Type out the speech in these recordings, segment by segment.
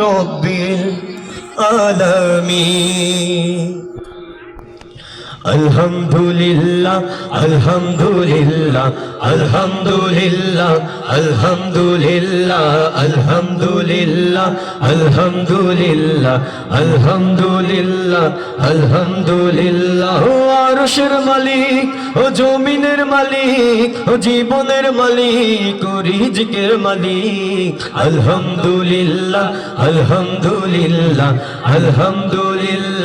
رب العالمين আলহামদুলিল্লাহ আলহামদুলিল্লাহ আলহামদুলিল্লাহ আলহামদুলিল্লাহ আলহামদুলিল্লাহ আলহামদুলিল্লাহ আলহামদুলিল্লাহ আলহামদুলিল্লাহ। ও আরশের মালিক, ও জমিনের মালিক, ও জীবনের মালিক, ও রিজকের মালিক। আলহামদুলিল্লাহ আলহামদুলিল্লাহ আলহামদুলিল্লাহ।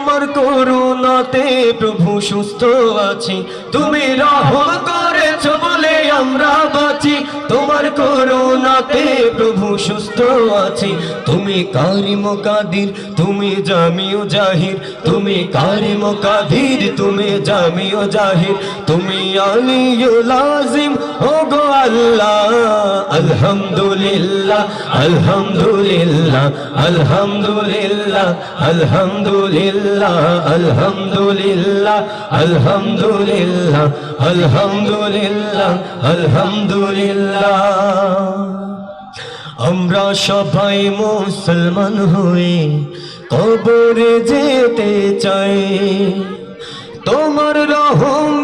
তোমার করুণাতে প্রভু সুস্থ আছি। তুমি রহম করেছ বলে আমরা বাঁচি। তোমার করুণাতে প্রভু সুস্থ আছি। তুমি কারিম কাদির, তুমি জামিও জাহির। তুমি কারিম কাদির, তুমি জামিও জাহির। তুমি আলিউল আজিম ও আল্লাহ, আলহামদুলিল্লাহ আলহামদুলিল্লাহ আলহামদুলিল্লাহ আলহামদুলিল্লাহ আলহামদুলিল্লাহ আলহামদুলিল্লাহ আলহামদুলিল্লাহ আলহামদুলিল্লাহ। আমরা সবাই মুসলমান হয়ে কবরে যেতে চাই। তোমার রহম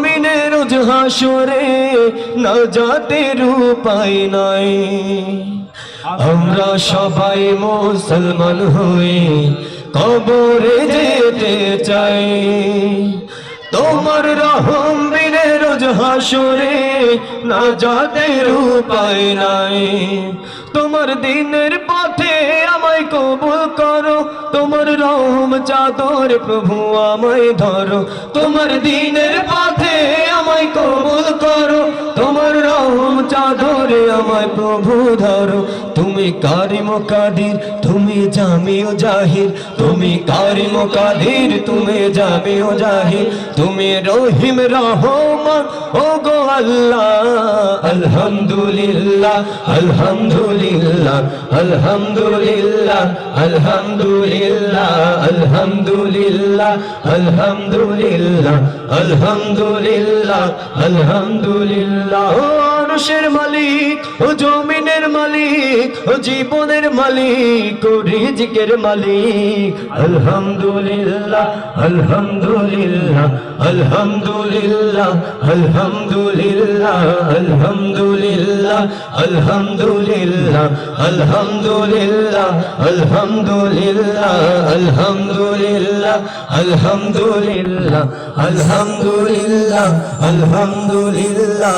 রোজ না যাতের উপায় নাই। আমরা সবাই মুসলমান হয়ে কবরে যেতে চাই। তোমার রহম বিনে রোজ না যাতের উপায় নাই। তোমার দিনের পথে আমায় কবুল করো। তোমার রহম চাদর প্রভু আমায় ধরো। তোমার দিনের পথে আমায় কবুল করো। তোমার রহম চাদরে আমায় প্রভু ধরো। কারিম কাদির তুমি জামিও জাহির। তুমি কারিম কাদির তুমি জামিও জাহির। তুমি রহিম রহমান ও গো আল্লাহ। আলহামদুলিল্লাহ আলহামদুলিল্লাহ আলহামদুলিল্লাহ আলহামদুলিল্লাহ আলহামদুলিল্লাহ আলহামদুলিল্লাহ আলহামদুলিল্লাহ আলহামদুলিল্লাহ। আরশের মালিক ও জমিনের মালিক ও জীবনের মালিক ও রিজিকের মালিক আলহামদুলিল্লাহ আলহামদুলিল্লাহ আলহামদুলিল্লাহ আলহামদুলিল্লাহ আলহামদুলিল্লাহ আলহামদুলিল্লাহ আলহামদুলিল্লাহ আলহামদুলিল্লাহ আলহামদুলিল্লাহ আলহামদুলিল্লাহ আলহামদুলিল্লাহ আলহামদুলিল্লাহ